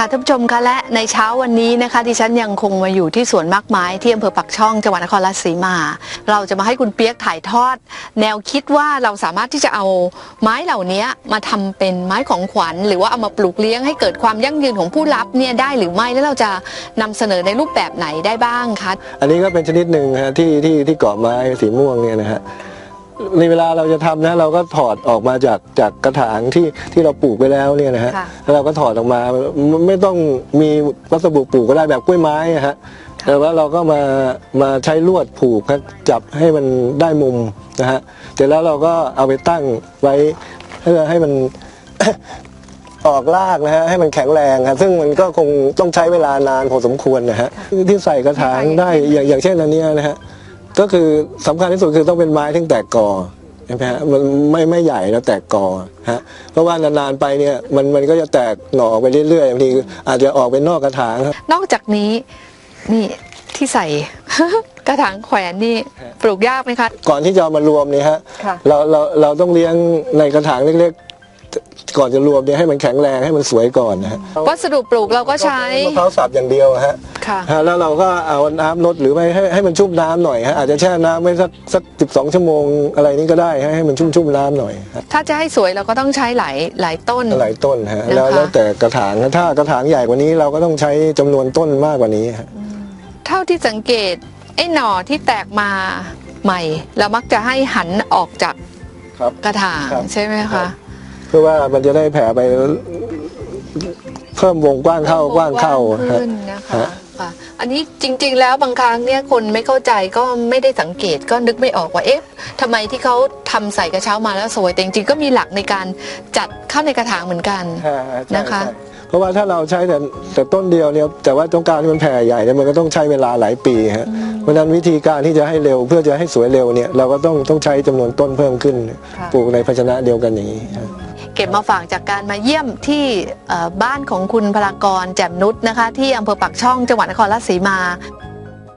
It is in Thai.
ค่ะท่านผู้ชมคะและในเช้าวันนี้นะคะดิฉันยังคงมาอยู่ที่สวนมากไม้ที่อำเภอปักช่องจังหวัดนครราชสีมา เราจะมาให้คุณเปียกถ่ายทอด แนวคิดว่าเราสามารถที่จะเอาไม้เหล่านี้มาทำเป็นไม้ของขวัญ หรือว่าเอามาปลูกเลี้ยงให้เกิดความยั่งยืนของผู้รับเนี่ยได้หรือไม่แล้วเราจะนำเสนอในรูปแบบไหนได้บ้างคะอันนี้ก็เป็นชนิดหนึ่งฮะที่ที่ที่เกาะไม้สีม่วงเนี่ยนะฮะ ในเวลาเราจะทำนะ เราก็ถอดออกมาจากจากกระถางที่ที่เราปลูกไปแล้วเนี่ยนะฮะค่ะแล้วเราก็ถอดออกมาไม่ไม่ต้องมีวัสดุปลูกก็ได้แบบกล้วยไม้อะฮะแต่ว่าเราก็มามาใช้ลวดผูกครับจับให้มันได้มุมนะฮะเสร็จแล้วเราก็เอาไปตั้งไว้เพื่อให้มัน ออกรากนะฮะให้มันแข็งแรงครับซึ่งมันก็คงต้องใช้เวลานานพอสมควรนะฮะที่ใส่กระถางได้อย่างอย่างเช่นอันเนี้ยนะฮะ ก็คือสำคัญที่สุดคือต้องเป็นไม้ที่แตกกอใช่ไหมฮะมันไม่ไม่ใหญ่แล้วแตกกอฮะเพราะว่านานๆไปเนี่ยมันมันก็จะแตกหน่อออกไปเรื่อยๆบางทีอาจจะออกไปนอกกระถางครับนอกจากนี้นี่ที่ใส่กระถางแขวนนี่ปลูกยากไหมคะก่อนที่จะเอามารวมเนี่ยฮะค่ะเราเราเราต้องเลี้ยงในกระถางเล็กๆ ก่อนจะรวมเนี่ยให้มันแข็งแรงให้มันสวยก่อนนะฮะวัสดุปลูกเราก็ใช้ มะพร้าวสับอย่างเดียวอะฮะค่ะ ฮะแล้วเราก็เอาน้ำลดหรือไม่ให้ให้มันชุ่มน้ำหน่อยฮะอาจจะแช่น้ำไว้สักสักสิบสองชั่วโมงอะไรนี้ก็ได้ฮะให้มันชุ่มชุ่มน้ำหน่อยฮะถ้าจะให้สวยเราก็ต้องใช้หลายหลายต้น หลายต้นฮะนะคะแล้วแล้วแต่กระถางถ้ากระถางใหญ่กว่านี้เราก็ต้องใช้จำนวนต้นมากกว่านี้ฮะ เท่าที่สังเกตไอ้หน่อที่แตกมาใหม่ เรามักจะให้หันออกจากครับกระถางครับ ใช่ไหมครัคะบ เพื่อว่ามันจะได้แผ่ไปเพิ่มวงกว้างเข้ากว้างเข้าว้งฮะขึ้นนะคะฮะค่ะอันนี้จริง ๆ แล้วบางครั้งเนี่ยคนไม่เข้าใจก็ไม่ได้สังเกตก็นึกไม่ออกว่าเอ๊ะทำไมที่เขาทำใส่กระเช้ามาแล้วสวยแต่จริงๆก็มีหลักในการจัดเข้าในกระถางเหมือนกันฮะใช่นะคะใช่เพราะว่าถ้าเราใช้แต่แต่ต้นเดียวเนี่ยแต่ว่าต้องการที่มันแผ่ใหญ่เนี่ยมันก็ต้องใช้เวลาหลายปีฮะเพราะฉะนั้นวิธีการที่จะให้เร็วเพื่อจะให้สวยเร็วเนี่ยเราก็ต้องต้องใช้จำนวนต้นเพิ่มขึ้นค่ะปลูกในภาชนะเดียวกันอย่างนี้ฮะ เก็บมาฝากจากการมาเยี่ยมที่บ้านของคุณพลากรแจ่มนุชนะคะ ที่อำเภอปากช่องจังหวัดนครราชสีมา